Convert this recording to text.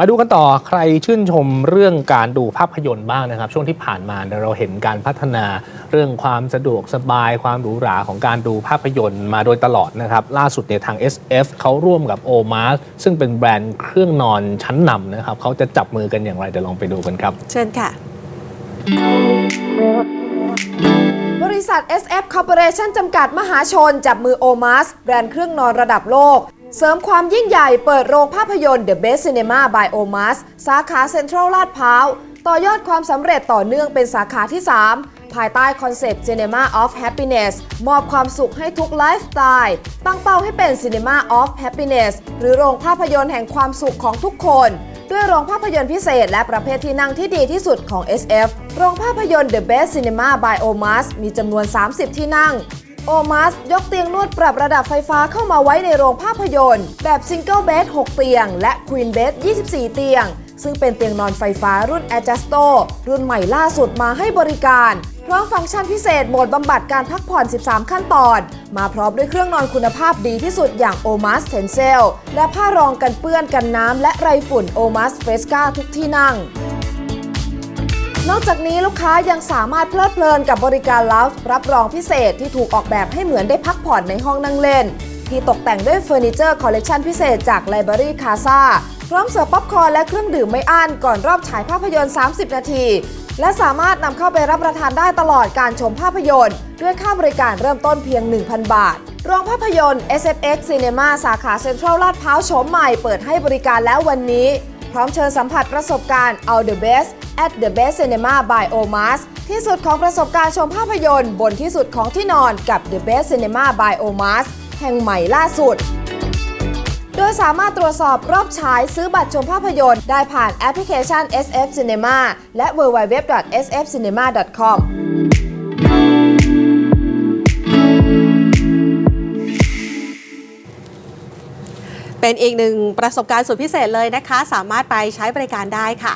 มาดูกันต่อใครชื่นชมเรื่องการดูภาพยนตร์บ้างนะครับ ช่วงที่ผ่านมาเราเห็นการพัฒนาเรื่องความสะดวกสบาย ความหรูหราของการดูภาพยนตร์มาโดยตลอดนะครับ ล่าสุดเนี่ยทาง SF เขาร่วมกับ o m a s ซึ่งเป็นแบรนด์เครื่องนอนชั้นนำนะครับเขาจะจับมือกันอย่างไรเดี๋ยวลองไปดูกันครับ เชิญค่ะ บริษัท SF Corporation จำกัดมหาชน จับมือโอมาสแบรนด์เครื่องนอนระดับโลก เสริมความยิ่งใหญ่เปิดโรงภาพยนตร์ The Best Cinema by Omas สาขาเซ็นทรัลลาดพร้าว ต่อยอดความสำเร็จต่อเนื่องเป็นสาขาที่ 3 ภายใต้คอนเซปต์ Cinema of Happiness มอบความสุขให้ทุกไลฟ์สไตล์ ตั้งเป้าให้เป็น Cinema of Happiness หรือโรงภาพยนตร์แห่งความสุขของทุกคน ด้วยโรงภาพยนตร์พิเศษ และประเภทที่นั่งที่ดีที่สุดของ SF โรงภาพยนตร์ The Best Cinema by Omas มีจำนวน 30 ที่นั่ง Omas ยกเตียงนวดปรับระดับไฟฟ้าเข้ามาไว้ในโรงภาพยนตร์ แบบ Single Bed 6เตียง และ Queen Bed 24 เตียง ซึ่งเป็นเตียงนอนไฟฟ้ารุ่น Adjusto รุ่นใหม่ล่าสุดมาให้บริการพร้อมฟังก์ชันพิเศษโหมดบำบัดการพักผ่อน 13 ขั้นตอน มาพร้อมด้วยเครื่องนอนคุณภาพดีที่สุดอย่าง Omas Tencel และผ้ารองกันเปื้อนกันน้ำและไรฝุ่น Omas Fresca ทุกที่นั่ง นอกจากนี้ลูกค้ายังสามารถเพลิดเพลินกับบริการล o ฟรับรองพิเศษที่ถูกออกแบบให้เหมือนได้พักผ่อนในห้องนั่งเล่น ที่ตกแต่งด้วยเฟอร์นิเจอร์คอลเลกชันพิเศษจาก Library Casa พร้อมเสิร์ฟป๊อปคอร์นและเครื่องดื่มไม่อั้นก่อนรอบฉายภาพยนตร์ 30 นาที และสามารถนำเข้าไปรับประทานได้ตลอดการชมภาพยนตร์ ด้วยค่าบริการเริ่มต้นเพียง 1,000 บาท โรงภาพยนตร์ SFX Cinema สาขาเซ็นทรัลลาดพร้าวโฉมใหม่เปิดให้บริการแล้ววันนี้ ร้อมเชิญสัมผัสประสบการณ์ All the Best at the Best Cinema by Omas ที่สุดของประสบการณ์ชมภาพยนตร์บนที่สุดของที่นอนกับ The Best Cinema by Omas แห่งใหม่ล่าสุด โดยสามารถตรวจสอบรอบฉายซื้อบัตรชมภาพยนตร์ได้ผ่านแอปพลิเคชัน SF Cinema และ www.sfcinema.com เป็นอีกหนึ่งประสบการณ์สุดพิเศษเลยนะคะ สามารถไปใช้บริการได้ค่ะ